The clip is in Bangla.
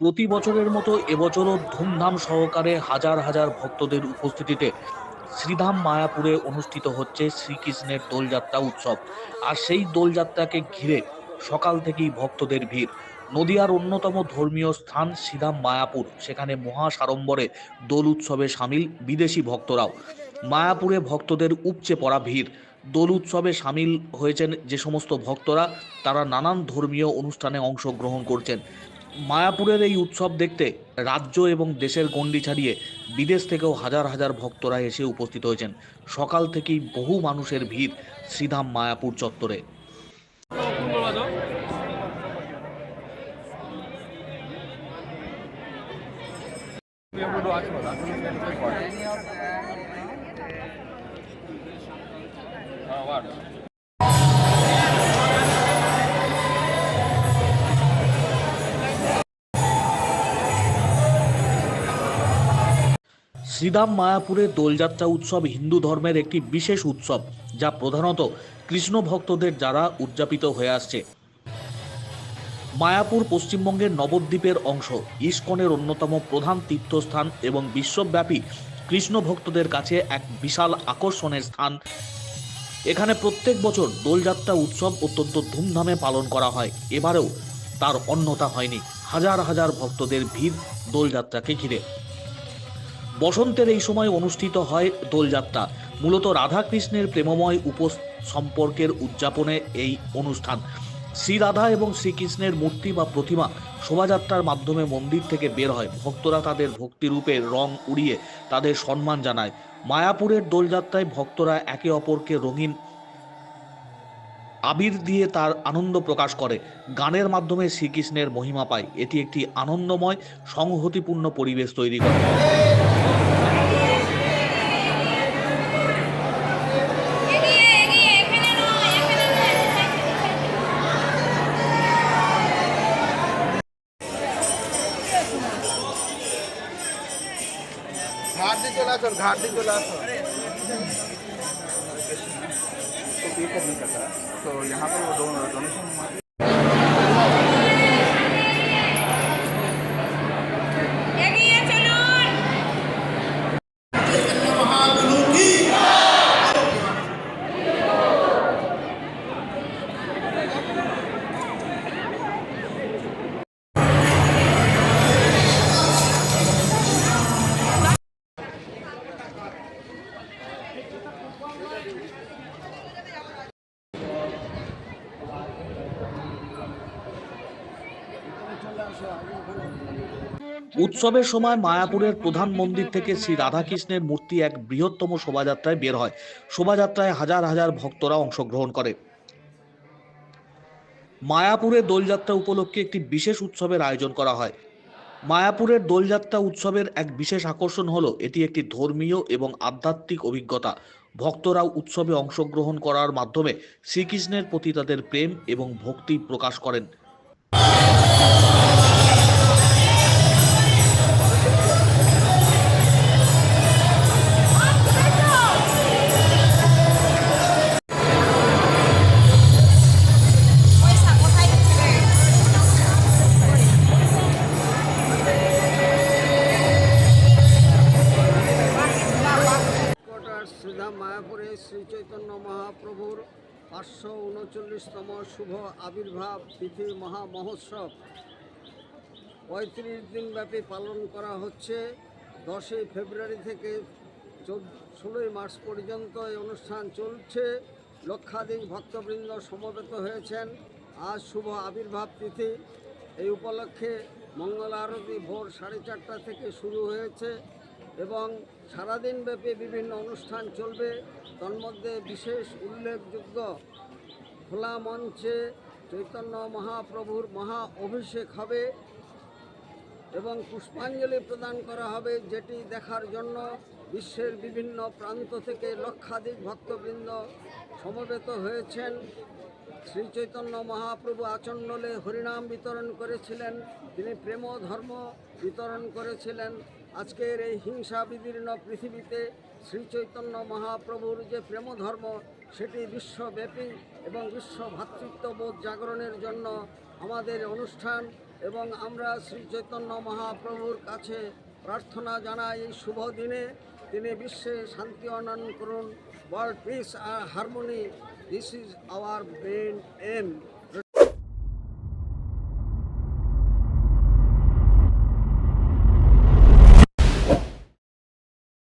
প্রতি বছরের মতো এবছরও ধুমধাম সহকারে হাজার হাজার ভক্তদের উপস্থিতিতে শ্রীধাম মায়াপুরে অনুষ্ঠিত হচ্ছে শ্রীকৃষ্ণের দোলযাত্রা উৎসব। আর সেই দোলযাত্রাকে ঘিরে সকাল থেকেই ভক্তদের ভিড়। নদিয়ার অন্যতম ধর্মীয় স্থান শ্রীধাম মায়াপুর। সেখানে মহা সাড়ম্বরে দোল উৎসবে সামিল বিদেশি ভক্তরাও। মায়াপুরে ভক্তদের উপচে পড়া ভিড়। দোল উৎসবে সামিল হয়েছেন যে সমস্ত ভক্তরা, তারা নানান ধর্মীয় অনুষ্ঠানে অংশগ্রহণ করছেন। মায়াপুরের এই উৎসব দেখতে রাজ্য এবং দেশের গণ্ডি ছাড়িয়ে বিদেশ থেকেও হাজার হাজার ভক্তরা এসে উপস্থিত হয়েছেন। সকাল থেকেই বহু মানুষের ভিড় শ্রীধাম মায়াপুর চত্বরে। শ্রীধাম মায়াপুরের দোলযাত্রা উৎসব হিন্দু ধর্মের একটি বিশেষ উৎসব, যা প্রধানত কৃষ্ণ ভক্তদের দ্বারা উদযাপিত হয়ে আসছে। মায়াপুর পশ্চিমবঙ্গের নবদ্বীপের অংশ, ইস্কনের অন্যতম প্রধান তীর্থস্থান এবং বিশ্বব্যাপী কৃষ্ণ ভক্তদের কাছে এক বিশাল আকর্ষণের স্থান। এখানে প্রত্যেক বছর দোলযাত্রা উৎসব অত্যন্ত ধুমধামে পালন করা হয়। এবারেও তার অন্যতা হয়নি। হাজার হাজার ভক্তদের ভিড় দোলযাত্রাকে ঘিরে। বসন্তের এই সময় অনুষ্ঠিত হয় দোলযাত্রা। মূলত রাধাকৃষ্ণের প্রেমময় উপ সম্পর্কের উদযাপনে এই অনুষ্ঠান। শ্রী রাধা এবং শ্রীকৃষ্ণের মূর্তি বা প্রতিমা শোভাযাত্রার মাধ্যমে মন্দির থেকে বের হয়। ভক্তরা তাদের ভক্তিরূপে রং উড়িয়ে তাদের সম্মান জানায়। মায়াপুরের দোলযাত্রায় ভক্তরা একে অপরকে রঙিন আবির দিয়ে তার আনন্দ প্রকাশ করে। গানের মাধ্যমে শ্রীকৃষ্ণের মহিমা পায়। এটি একটি আনন্দময়, সংহতিপূর্ণ পরিবেশ তৈরি করে। है तो घाटी तो लास्ट तो पे यहाँ पर वो दोनों উৎসবের সময় মায়াপুরের প্রধান মন্দির থেকে শ্রী রাধাকৃষ্ণের মূর্তি এক বৃহত্তম শোভাযাত্রায় বের হয়। শোভাযাত্রায় হাজার হাজার ভক্তরা অংশগ্রহণ করে। মায়াপুরে দোলযাত্রা উপলক্ষে একটি বিশেষ উৎসবের আয়োজন করা হয়। মায়াপুরের দোলযাত্রা উৎসবের এক বিশেষ আকর্ষণ হলো, এটি একটি ধর্মীয় এবং আধ্যাত্মিক অভিজ্ঞতা। ভক্তরা উৎসবে অংশগ্রহণ করার মাধ্যমে শ্রীকৃষ্ণের প্রতি তাদের প্রেম এবং ভক্তি প্রকাশ করেন। শ্রীধাম মায়াপুরে শ্রী চৈতন্য মহাপ্রভুর পাঁচশো উনচল্লিশতম শুভ আবির্ভাব তিথি মহা মহোৎসব। পঁয়ত্রিশ দিনব্যাপী পালন করা হচ্ছে। দশই ফেব্রুয়ারি থেকে ষোলোই মার্চ পর্যন্ত এই অনুষ্ঠান চলছে। লক্ষাধিক ভক্তবৃন্দ সমবেত হয়েছেন। আজ শুভ আবির্ভাব তিথি। এই উপলক্ষে মঙ্গল আরতি ভোর সাড়ে চারটা থেকে শুরু হয়েছে। এবং সারাদিন ব্যাপী বিভিন্ন অনুষ্ঠান চলবে। তন্মধ্যে বিশেষ উল্লেখযোগ্য খোলা মঞ্চে চৈতন্য মহাপ্রভুর মহা অভিষেক হবে এবং পুষ্পাঞ্জলি প্রদান করা হবে যেটি দেখার জন্য বিশ্বের বিভিন্ন প্রান্ত থেকে লক্ষাধিক ভক্তবৃন্দ সমবেত হয়েছেন। শ্রী চৈতন্য মহাপ্রভু আচণ্ডলে হরিনাম বিতরণ করেছিলেন। তিনি প্রেম ধর্ম বিতরণ করেছিলেন। আজকের এই হিংসা বিদীর্ণ পৃথিবীতে শ্রী চৈতন্য মহাপ্রভুর যে প্রেম ধর্ম সেটি বিশ্বব্যাপী এবং বিশ্ব ভ্রাতৃত্ববোধ জাগরণের জন্য আমাদের অনুষ্ঠান এবং আমরা শ্রী চৈতন্য মহাপ্রভুর কাছে প্রার্থনা জানাই এই শুভ দিনে। তিনি বিশ্বে শান্তি অনয়ন করুন। World peace R harmony this is our main aim